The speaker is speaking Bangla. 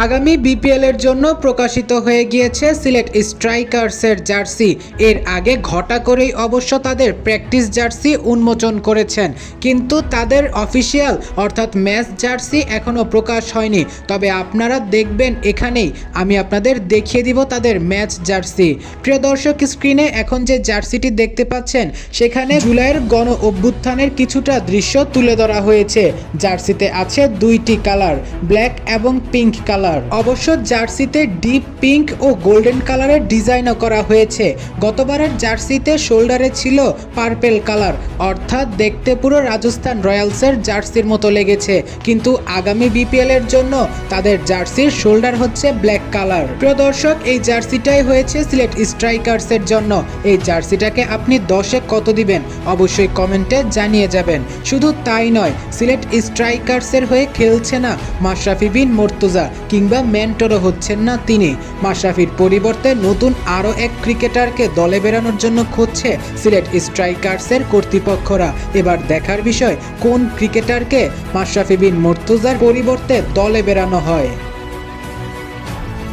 আগামী বিপিএল এর জন্য প্রকাশিত হয়ে গিয়েছে সিলেট স্ট্রাইকার্সের জার্সি। এর আগে ঘটা করেই অবশ্য তাদের প্র্যাকটিস জার্সি উন্মোচন করেছেন। কিন্তু তাদের অফিসিয়াল অর্থাৎ ম্যাচ জার্সি এখনও প্রকাশ হয়নি। তবে আপনারা দেখবেন এখানেই। আমি আপনাদের দেখিয়ে দিব তাদের ম্যাচ জার্সি। প্রিয় দর্শক, স্ক্রিনে এখন যে জার্সিটি দেখতে পাচ্ছেন, সেখানে জুলাইয়ের গণ অভ্যুত্থানের কিছুটা দৃশ্য তুলে ধরা হয়েছে। জার্সিতে আছে দুইটি কালার, ব্ল্যাক এবং পিঙ্ক কালার অবশ্য জার্সিতে ডিপ পিঙ্ক ও গোল্ডেন কালারের ডিজাইনও করা হয়েছে। গতবারের জার্সিতে শোল্ডারে ছিল পার্পেল কালার অর্থাৎ দেখতে পুরো রাজস্থান রয়্যালসের জার্সির মতো লেগেছে। কিন্তু আগামী বিপিএল এর জন্য তাদের জার্সির শোল্ডার হচ্ছে ব্ল্যাক কালার প্রিয় দর্শক, এই জার্সিটাই হয়েছে সিলেট স্ট্রাইকার্সের জন্য। এই জার্সিটাকে আপনি দশে কত দিবেন? অবশ্যই কমেন্টে জানিয়ে যাবেন। শুধু তাই নয় সিলেট স্ট্রাইকার্সের হয়ে খেলছে না মাশরাফি বিন মর্তুজা। কিংবা মেন্টরও হচ্ছেন না তিনি। মাশরাফির পরিবর্তে নতুন আরও এক ক্রিকেটারকে দলে বেরানোর জন্য খুঁজছে সিলেট স্ট্রাইকার্সের কর্তৃপক্ষরা। এবার দেখার বিষয়, কোন ক্রিকেটারকে মাশরাফি বিন মর্তুজার পরিবর্তে দলে বেরানো হয়।